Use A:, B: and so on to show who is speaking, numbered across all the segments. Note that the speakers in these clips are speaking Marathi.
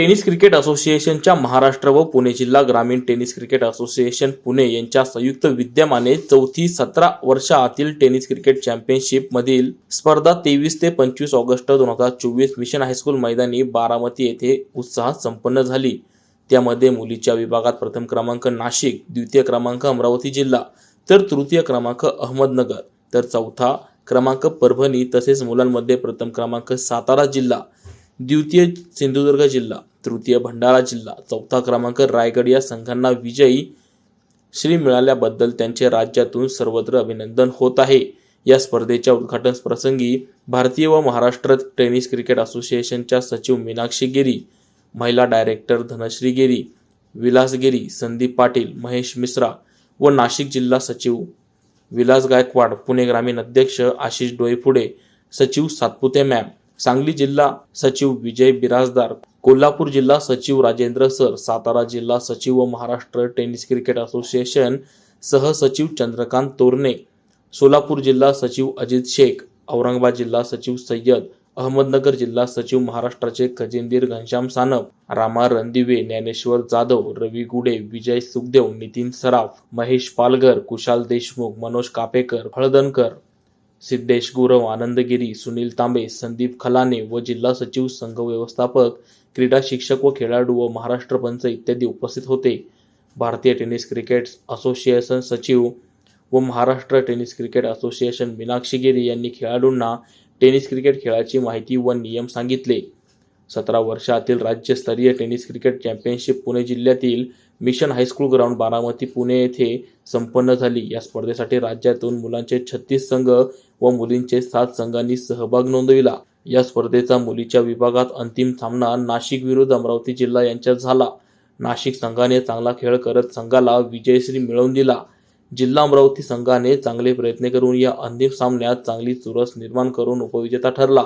A: टेनिस क्रिकेट असोसिएशनच्या महाराष्ट्र व पुणे जिल्हा ग्रामीण टेनिस क्रिकेट असोसिएशन पुणे यांच्या संयुक्त विद्यमाने चौथी सतरा वर्षा आतील टेनिस क्रिकेट चॅम्पियनशिप मधील स्पर्धा तेवीस ते पंचवीस ऑगस्ट दोन हजार चोवीस मिशन हायस्कूल मैदानी बारामती येथे उत्साहात संपन्न झाली. त्यामध्ये मुलीच्या विभागात प्रथम क्रमांक नाशिक द्वितीय क्रमांक अमरावती जिल्हा तर तृतीय क्रमांक अहमदनगर तर चौथा क्रमांक परभणी तसेच मुलांमध्ये प्रथम क्रमांक सातारा जिल्हा द्वितीय सिंधुदुर्ग जिल्हा तृतीय भंडारा जिल्हा. चौथा क्रमांक रायगड. या संघांना विजयी श्री मिळाल्याबद्दल त्यांचे राज्यातून सर्वत्र अभिनंदन होत आहे. या स्पर्धेच्या उद्घाटन प्रसंगी भारतीय व महाराष्ट्र टेनिस क्रिकेट असोसिएशनच्या सचिव मीनाक्षी गिरी महिला डायरेक्टर धनश्री गिरी विलास गिरी संदीप पाटील महेश मिश्रा व नाशिक जिल्हा सचिव विलास गायकवाड पुणे ग्रामीण अध्यक्ष आशिष डोईफुडे सचिव सातपुते मॅम सांगली जिल्हा सचिव विजय बिराजदार कोल्हापूर जिल्हा सचिव राजेंद्र सर सातारा जिल्हा सचिव व महाराष्ट्र टेनिस क्रिकेट असोसिएशन सहसचिव चंद्रकांत तोरणे सोलापूर जिल्हा सचिव अजित शेख औरंगाबाद जिल्हा सचिव सय्यद अहमदनगर जिल्हा सचिव महाराष्ट्राचे खजिनदीर घनश्याम सानप रामा रणदिवे ज्ञानेश्वर जाधव रवी गुडे विजय सुखदेव नितीन सराफ महेश पालघर कुशाल देशमुख मनोज कापेकर हळदनकर सिद्धेश गुरव आनंदगिरी सुनील तांबे संदीप खलाने व जिल्हा सचिव संघ व्यवस्थापक क्रीडा शिक्षक व खेळाडू व महाराष्ट्र पंच इत्यादी उपस्थित होते. भारतीय टेनिस क्रिकेट असोसिएशन सचिव व Maharashtra tennis cricket association Meenakshi Giri यांनी खेळाडूंना टेनिस क्रिकेट खेळाची माहिती व नियम सांगितले. सतरा वर्षातील राज्यस्तरीय टेनिस क्रिकेट चॅम्पियनशिप पुणे जिल्ह्यातील mission high school ground Baramati Pune येथे संपन्न झाली. या स्पर्धेसाठी राज्यातून मुलांचे छत्तीस संघ व मुलींचे सात संघांनी सहभाग नोंदविला. या स्पर्धेचा मुलीच्या विभागात अंतिम सामना नाशिक विरुद्ध अमरावती जिल्हा यांच्यात झाला. नाशिक संघाने चांगला खेळ करत संघाला विजयश्री मिळवून दिला. जिल्हा अमरावती संघाने चांगले प्रयत्न करून या अंतिम सामन्यात चांगली चुरस निर्माण करून उपविजेता ठरला.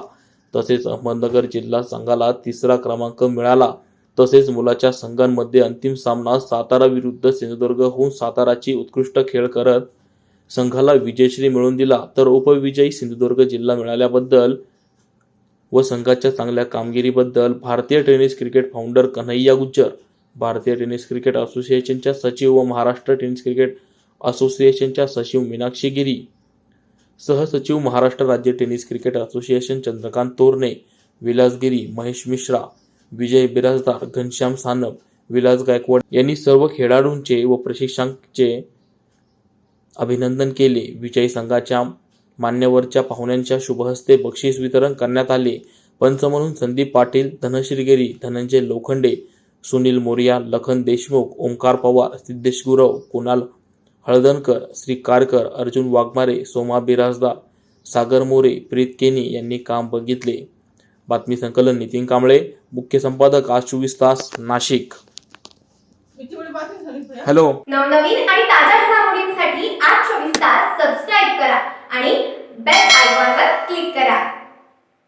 A: तसेच अहमदनगर जिल्हा संघाला तिसरा क्रमांक मिळाला. तसेच मुलाच्या संघांमध्ये अंतिम सामना सातारा विरुद्ध सिंधुदुर्ग होऊन साताराची उत्कृष्ट खेळ करत संघाला विजयश्री मिळवून दिला. तर उपविजयी सिंधुदुर्ग जिल्हा मिळाल्याबद्दल व संघाच्या चांगल्या कामगिरीबद्दल भारतीय tennis cricket founder Kanhaiya Gujjar भारतीय टेनिस क्रिकेट असोसिएशनच्या सचिव व महाराष्ट्र टेनिस क्रिकेट असोसिएशनच्या सचिव मीनाक्षी गिरी सहसचिव महाराष्ट्र राज्य tennis cricket association Chandrakant Torane Vilasgiri Mahesh Mishra Vijay Birajdar Ghanshyam Sanap Vilas Gaikwad यांनी सर्व खेळाडूंचे व प्रशिक्षकांचे अभिनंदन केले. विजयी संघाच्या मान्यवरच्या पाहुण्यांच्या शुभहस्ते बक्षीस वितरण करण्यात आले. पंच म्हणून संदीप पाटील धनश्रीगिरी धनंजय लोखंडे सुनील मोरिया लखन देशमुख ओंकार पवार सिद्धेश गुरव कुणाल हळदणकर श्री कारकर अर्जुन वाघमारे सोमा बिराजदार सागर मोरे प्रीत केनी यांनी काम बघितले. बातमी संकलन नितीन कांबळे मुख्य संपादक आज चोवीस तास नाशिक. हॅलो.
B: नवनवीन आणि ताज्या घडामोडींसाठी आज चोवीस तास सबस्क्राईब करा आणि बेल आयकॉनवर क्लिक करा.